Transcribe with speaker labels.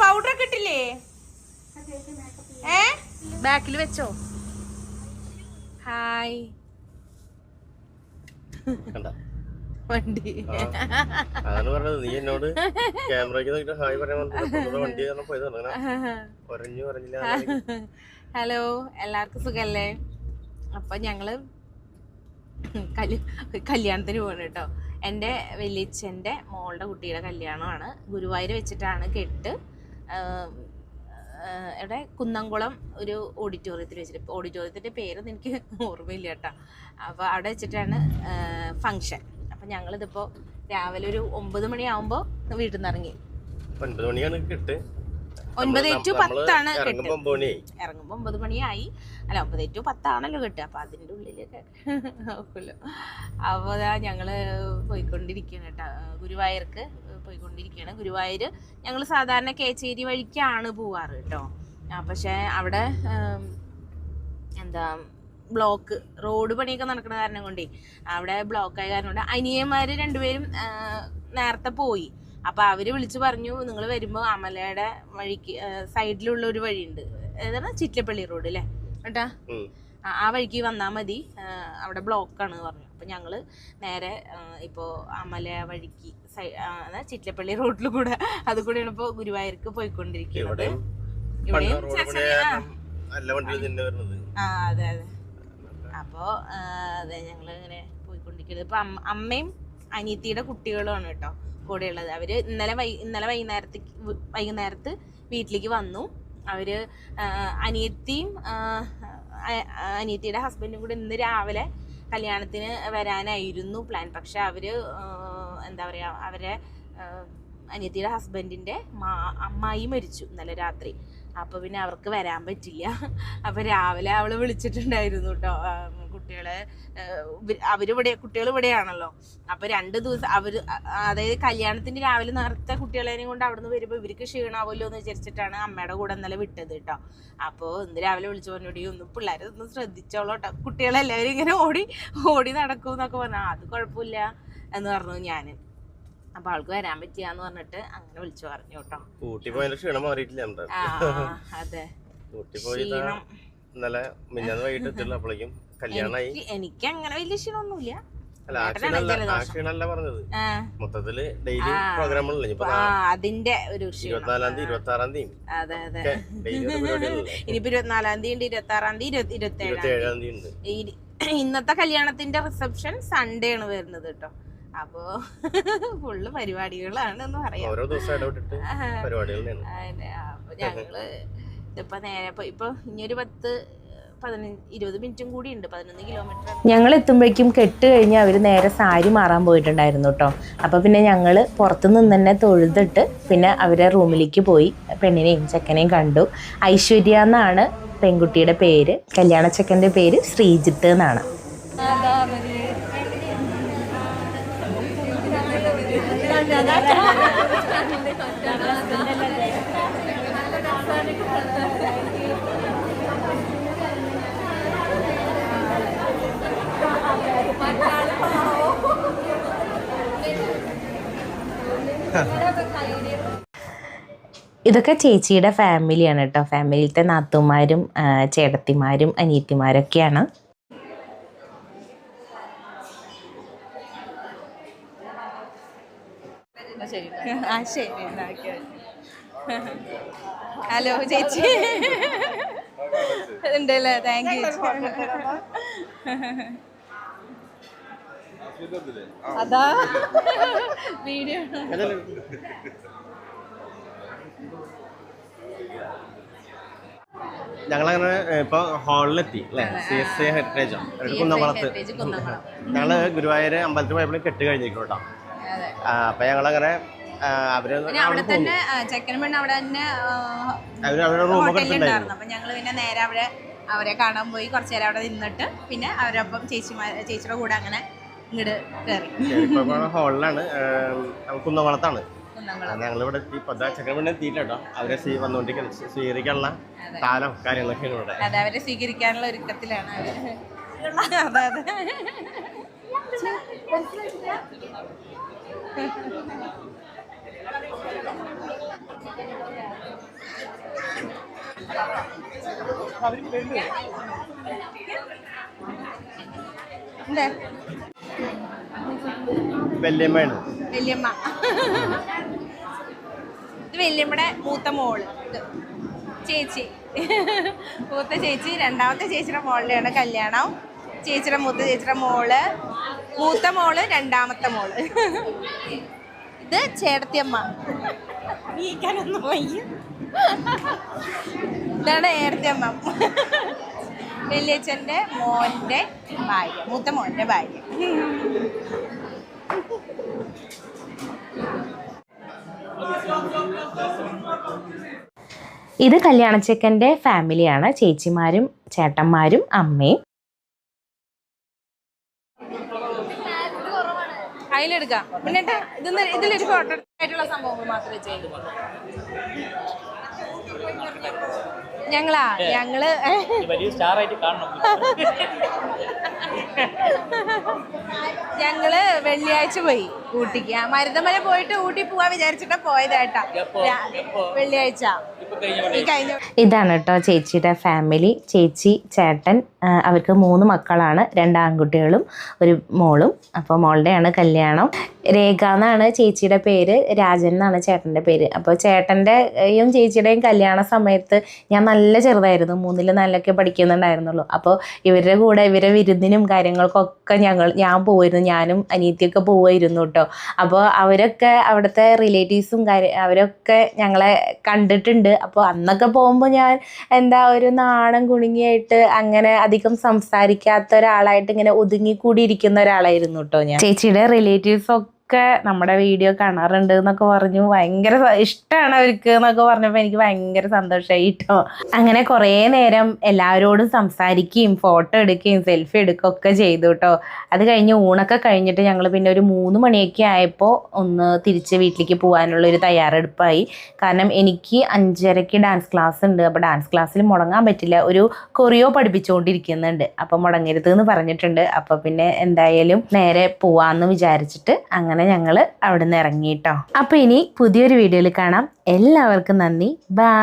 Speaker 1: Powder ഒക്കെ ഇട്ടില്ലേ? ഏ? ബാക്കിൽ വെച്ചോ. ഹായ്.
Speaker 2: കണ്ട?
Speaker 1: വണ്ടി.
Speaker 2: അതാണ് പറഞ്ഞത്. നീ എന്നോട് ക്യാമറയ്ക്ക് നോക്കിട്ട് ഹായ് പറയാൻ വണ്ടി പോയത്. ഒരഞ്ഞു പറഞ്ഞില്ല
Speaker 1: ഹലോ എല്ലാവർക്കും സുഖല്ലേ? അപ്പൊ ഞങ്ങൾ കല്യാണത്തിന് പോകണം കേട്ടോ. എന്റെ വലിയച്ഛന്റെ മോളുടെ കുട്ടിയുടെ കല്യാണമാണ്. ഗുരുവായൂർ വെച്ചിട്ടാണ് കെട്ട്. ഇവിടെ കുന്നംകുളം ഒരു ഓഡിറ്റോറിയത്തിൽ വെച്ചിട്ട്. ഓഡിറ്റോറിയത്തിന്റെ പേരൊന്നും എനിക്ക് ഓർമ്മയില്ല കേട്ടോ. അപ്പോൾ അവിടെ വെച്ചിട്ടാണ് ഫങ്ഷൻ. അപ്പം ഞങ്ങളിതിപ്പോൾ രാവിലെ ഒരു ഒമ്പത് മണിയാകുമ്പോൾ വീട്ടിൽ നിന്ന് ഇറങ്ങി
Speaker 2: ഒൻപത് മണിയാണ് കിട്ട്.
Speaker 1: ഒൻപത് ടു പത്താണ് കെട്ട്.
Speaker 2: ഇറങ്ങുമ്പോ ഒമ്പത് മണിയായി.
Speaker 1: അല്ല ഒമ്പത് ടു പത്താണല്ലോ കിട്ടുക അപ്പൊ അതിന്റെ ഉള്ളിലൊക്കെ നോക്കുമല്ലോ അപ്പോൾ അതാ ഞങ്ങൾ പോയിക്കൊണ്ടിരിക്കുകയാണ് കേട്ടോ. ഗുരുവായൂർക്ക് പോയിക്കൊണ്ടിരിക്കുകയാണ് ഗുരുവായൂർ ഞങ്ങൾ സാധാരണ കേച്ചേരി വഴിക്കാണ് പോവാറ് കേട്ടോ. പക്ഷെ അവിടെ എന്താ ബ്ലോക്ക് റോഡ് പണിയൊക്കെ നടക്കുന്ന കാരണം കൊണ്ടേ അവിടെ ബ്ലോക്കായ കാരണം കൊണ്ട് അനിയന്മാർ രണ്ടുപേരും നേരത്തെ പോയി. അപ്പൊ അവർ വിളിച്ചു പറഞ്ഞു നിങ്ങൾ വരുമ്പോ അമലയുടെ വഴിക്ക് സൈഡിലുള്ള ഒരു വഴിയുണ്ട്. ഏതാണ്? ചിറ്റപ്പള്ളി റോഡ് അല്ലേ കേട്ടാ ആ വഴിക്ക് വന്നാ മതി. അവിടെ ബ്ലോക്കാണ് പറഞ്ഞു. അപ്പം ഞങ്ങൾ നേരെ ഇപ്പോ ഇപ്പോൾ അമല വഴിക്ക് സൈ ചിറ്റപ്പള്ളി റോഡിൽ കൂടെ അത് കൂടെയാണ് ഇപ്പോൾ ഗുരുവായൂർക്ക് പോയിക്കൊണ്ടിരിക്കുന്നത്.
Speaker 2: ഇവിടെയും
Speaker 1: ആ. അതെ അതെ. അപ്പോൾ അതെ ഞങ്ങൾ ഇങ്ങനെ പോയിക്കൊണ്ടിരിക്കുന്നത്. ഇപ്പം അമ്മ അമ്മയും അനിയത്തിയുടെ കുട്ടികളുമാണ് കേട്ടോ കൂടെയുള്ളത്. അവർ ഇന്നലെ വൈ ഇന്നലെ വൈകുന്നേരത്തേക്ക് വൈകുന്നേരത്ത് വീട്ടിലേക്ക് വന്നു. അവർ അനിയത്തിയും അനിയത്തിയുടെ ഹസ്ബൻഡും കൂടെ ഇന്ന് രാവിലെ കല്യാണത്തിന് വരാനായിരുന്നു പ്ലാൻ പക്ഷെ അവർ എന്താ പറയുക അവരെ അനിയത്തിയുടെ ഹസ്ബൻഡിന്റെ മാ അമ്മായി മരിച്ചു ഇന്നലെ രാത്രി. അപ്പോൾ പിന്നെ അവർക്ക് വരാൻ പറ്റില്ല. അപ്പോൾ രാവിലെ അവൾ വിളിച്ചിട്ടുണ്ടായിരുന്നു കേട്ടോ. കുട്ടികളെ അവരിവിടെ കുട്ടികൾ ഇവിടെയാണല്ലോ അപ്പൊ രണ്ട് ദിവസം അവർ അതായത് കല്യാണത്തിന്റെ രാവിലെ നേരത്തെ കുട്ടികളെയും കൊണ്ട് അവിടെ നിന്ന് വരുമ്പോൾ ഇവർക്ക് ക്ഷീണാവുമല്ലോ എന്ന് വിചാരിച്ചിട്ടാണ് അമ്മയുടെ കൂടെ ഇന്നലെ വിട്ടത് കേട്ടോ. അപ്പോൾ ഇന്ന് രാവിലെ വിളിച്ചു പറഞ്ഞോടി ഒന്ന് പിള്ളേരെ ഒന്ന് ശ്രദ്ധിച്ചോളൂ കേട്ടോ കുട്ടികളെല്ലാവരും ഇങ്ങനെ ഓടി ഓടി നടക്കും എന്നൊക്കെ പറഞ്ഞു. അത് കുഴപ്പമില്ല എന്ന് പറഞ്ഞു ഞാൻ അപ്പൊ ആൾക്ക് വരാൻ പറ്റിയാന്ന് പറഞ്ഞിട്ട് അങ്ങനെ വിളിച്ചു പറഞ്ഞു കേട്ടോ. അതെ. ക്ഷീണം.
Speaker 2: ഇന്നലെ മിഞ്ഞാന്ന് വൈകിട്ട് എത്തില്ല അപ്പോഴേക്കും കല്യാണമായി
Speaker 1: എനിക്ക് അങ്ങനെ വലിയ ക്ഷീണമൊന്നുമില്ല.
Speaker 2: അല്ല പറഞ്ഞത്. മൊത്തത്തിൽ ഡെയിലി. പ്രോഗ്രാമുകളില്ല ഇപ്പൊ
Speaker 1: അതിന്റെ ഒരു
Speaker 2: ഇരുപത്തിനാലാം തീയതി ഇരുപത്തി ആറാം തീയതി
Speaker 1: ഇനിയിപ്പോ ഇരുപത്തിനാലാം തീയതി ഉണ്ട് ഇരുപത്തി ആറാം തീയതി ഇരുപത്തി ഏഴാം
Speaker 2: തീയതി. ഉണ്ട്.
Speaker 1: ഇന്നത്തെ കല്യാണത്തിന്റെ റിസപ്ഷൻ സൺഡേ ആണ് വരുന്നത് കേട്ടോ. അപ്പോ ഫുള്ള് പരിപാടികളാണ് എന്ന് പറയാം.
Speaker 2: ഓരോ ദിവസം ഇടപെട്ടിട്ട് പരിപാടികൾ
Speaker 1: അപ്പൊ ഞങ്ങൾ ഇതിപ്പോ നേരെ ഇപ്പൊ- ഇപ്പൊ ഇനിയൊരു പത്ത് പതിനഞ്ച് ഇരുപത് മിനിറ്റും കൂടി ഉണ്ട്. പതിനൊന്ന് കിലോമീറ്റർ
Speaker 3: ഞങ്ങൾ എത്തുമ്പോഴേക്കും കെട്ട് കഴിഞ്ഞ് അവർ നേരെ സാരി മാറാൻ പോയിട്ടുണ്ടായിരുന്നു കേട്ടോ അപ്പോൾ പിന്നെ ഞങ്ങൾ പുറത്തു നിന്ന് തന്നെ തൊഴുതിട്ട് പിന്നെ അവരെ റൂമിലേക്ക് പോയി. പെണ്ണിനെയും ചെക്കനെയും കണ്ടു. ഐശ്വര്യ എന്നാണ് പെൺകുട്ടിയുടെ പേര്. കല്യാണ ചെക്കന്റെ പേര് ശ്രീജിത്ത് എന്നാണ്. ഇതൊക്കെ ചേച്ചിയുടെ ഫാമിലിയാണ് കേട്ടോ ഫാമിലിയിലത്തെ നാത്തുമാരും ചേട്ടത്തിമാരും അനിയത്തിമാരൊക്കെയാണ്.
Speaker 1: ഹലോ ചേച്ചി. ഉണ്ടല്ലേ? താങ്ക് യു അതാ. വീഡിയോ
Speaker 2: ഞങ്ങളങ്ങനെ ഇപ്പൊ ഹാളിലെത്തി അല്ലേ സി എസ് എ ഹെറിറ്റേജ് കുന്നംകുളത്ത്.
Speaker 1: ഞങ്ങൾ
Speaker 2: ഞങ്ങൾ ഗുരുവായൂര് അമ്പലത്തിൽ പോയപ്പോഴും കെട്ട് കഴിഞ്ഞിരിക്കും കേട്ടോ അപ്പൊ ഞങ്ങളങ്ങനെ
Speaker 1: അവർ അവിടെ തന്നെ ആ, ചെക്കനും പെണ്ണും അവിടെ തന്നെ
Speaker 2: അവരുടെ റൂമൊക്കെ എടുത്തിട്ടുണ്ടായിരുന്നു.
Speaker 1: ഞങ്ങൾ പിന്നെ നേരെ അവിടെ അവരെ കാണാൻ പോയി. കുറച്ചു നേരം അവിടെ നിന്നിട്ട് പിന്നെ അവരൊപ്പം ചേച്ചിമാർ ചേച്ചിയുടെ കൂടെ അങ്ങനെ ഇങ്ങോട്ട് കയറി
Speaker 2: ഹാളിലാണ് കുന്നംകുളത്താണ്. ഞങ്ങളിവിടെ ഈ ചക്രമണി എത്തിയിട്ടോ അവരെ വന്നുകൊണ്ടിരിക്കുന്ന സ്വീകരിക്കാനുള്ള കാലം കാര്യങ്ങളൊക്കെ ഇവിടെ.
Speaker 1: അതെ അവരെ സ്വീകരിക്കാനുള്ള ഒരുക്കത്തിലാണ് അതെ അതെ.
Speaker 2: വല്യമ്മയാണ്.
Speaker 4: വല്യമ്മ. ഇത് വല്യമ്മയുടെ മൂത്ത മോൾ. ചേച്ചി. മൂത്ത ചേച്ചി രണ്ടാമത്തെ ചേച്ചിയുടെ മോളുടെയാണ് കല്യാണം. ചേച്ചിയുടെ മൂത്ത ചേച്ചിയുടെ മോൾ. മൂത്ത മോൾ രണ്ടാമത്തെ മോൾ. ഇത് ചേട്ടത്തിയമ്മ. നീക്കാനൊന്നും ഇതാണ് ഏടത്തിയമ്മ. വലിയച്ഛന്റെ മോന്റെ ഭാര്യ. മൂത്ത മോന്റെ ഭാര്യ.
Speaker 1: ഇത് കല്യാണച്ചക്കന്റെ ഫാമിലിയാണ്. ചേച്ചിമാരും ചേട്ടന്മാരും അമ്മയും.
Speaker 4: അതിലെടുക്കാം പിന്നെ ഇതൊന്ന് ഇതിലൊരു ഫോട്ടോ ആയിട്ടുള്ള സംഭവങ്ങൾ മാത്രമേ ചെയ്യൂ ഞങ്ങളാ? ഞങ്ങൾ
Speaker 5: വലിയ സ്റ്റാർ ആയിട്ട് കാണണം.
Speaker 4: ഞങ്ങൾ വെള്ളിയാഴ്ച പോയി ഊട്ടിക്ക്. മരുതമല പോയിട്ട് ഊട്ടി പോവാ വിചാരിച്ചിട്ടാ
Speaker 5: പോയതേട്ടാ?
Speaker 4: വെള്ളിയാഴ്ച.
Speaker 1: ഇതാണ് കേട്ടോ ചേച്ചിയുടെ ഫാമിലി ചേച്ചി ചേട്ടൻ അവർക്ക് മൂന്ന് മക്കളാണ്. രണ്ട് ആൺകുട്ടികളും ഒരു മോളും. അപ്പോൾ മോളുടെയാണ് കല്യാണം. രേഖ എന്നാണ് ചേച്ചിയുടെ പേര് രാജൻ എന്നാണ് ചേട്ടന്റെ പേര്. അപ്പോൾ ചേട്ടന്റെയും ചേച്ചിയുടെയും കല്യാണ സമയത്ത് ഞാൻ നല്ല ചെറുതായിരുന്നു. മൂന്നിൽ നാലിലൊക്കെ പഠിക്കുന്നുണ്ടായിരുന്നുള്ളൂ. അപ്പോൾ ഇവരുടെ കൂടെ ഇവരെ വിരുന്നിനും കാര്യങ്ങൾക്കൊക്കെ ഞങ്ങൾ ഞാൻ പോയിരുന്നു. ഞാനും അനിയത്തിയൊക്കെ പോവായിരുന്നു കേട്ടോ. അപ്പോൾ അവരൊക്കെ അവിടുത്തെ റിലേറ്റീവ്സും കാര്യം അവരൊക്കെ ഞങ്ങളെ കണ്ടിട്ടുണ്ട്. അപ്പോൾ അന്നൊക്കെ പോകുമ്പോൾ ഞാൻ എന്താ ഒരു നാണം കുണുങ്ങിയായിട്ട് അങ്ങനെ അധികം സംസാരിക്കാത്ത ഒരാളായിട്ട് ഇങ്ങനെ ഒതുങ്ങിക്കൂടി ഇരിക്കുന്ന ഒരാളായിരുന്നു കേട്ടോ ഞാൻ. ചേച്ചിയുടെ റിലേറ്റീവ്സ് ഒക്കെ നമ്മുടെ വീഡിയോ കാണാറുണ്ട് എന്നൊക്കെ പറഞ്ഞു. ഭയങ്കര ഇഷ്ടമാണ് അവർക്ക് എന്നൊക്കെ പറഞ്ഞപ്പോൾ എനിക്ക് ഭയങ്കര സന്തോഷമായി കേട്ടോ അങ്ങനെ കുറേ നേരം എല്ലാവരോടും സംസാരിക്കുകയും ഫോട്ടോ എടുക്കുകയും സെൽഫി എടുക്കുകയും ഒക്കെ ചെയ്തു കേട്ടോ അത് കഴിഞ്ഞ് ഊണൊക്കെ കഴിഞ്ഞിട്ട് ഞങ്ങൾ പിന്നെ ഒരു മൂന്ന് മണിയൊക്കെ ആയപ്പോൾ ഒന്ന് തിരിച്ച് വീട്ടിലേക്ക് പോകാനുള്ള ഒരു തയ്യാറെടുപ്പായി. കാരണം എനിക്ക് അഞ്ചരയ്ക്ക് ഡാൻസ് ക്ലാസ് ഉണ്ട്. അപ്പോൾ ഡാൻസ് ക്ലാസ്സിൽ മുടങ്ങാൻ പറ്റില്ല. ഒരു കൊറിയോ പഠിപ്പിച്ചുകൊണ്ടിരിക്കുന്നുണ്ട് അപ്പോൾ മുടങ്ങരുത് എന്ന് പറഞ്ഞിട്ടുണ്ട്. അപ്പോൾ പിന്നെ എന്തായാലും നേരെ പോവാമെന്ന് വിചാരിച്ചിട്ട് അങ്ങനെ ഞങ്ങൾ അവിടെ നിന്ന് ഇറങ്ങിയിട്ടോ അപ്പോൾ ഇനി പുതിയൊരു വീഡിയോയിൽ കാണാം. എല്ലാവർക്കും നന്ദി. ബൈ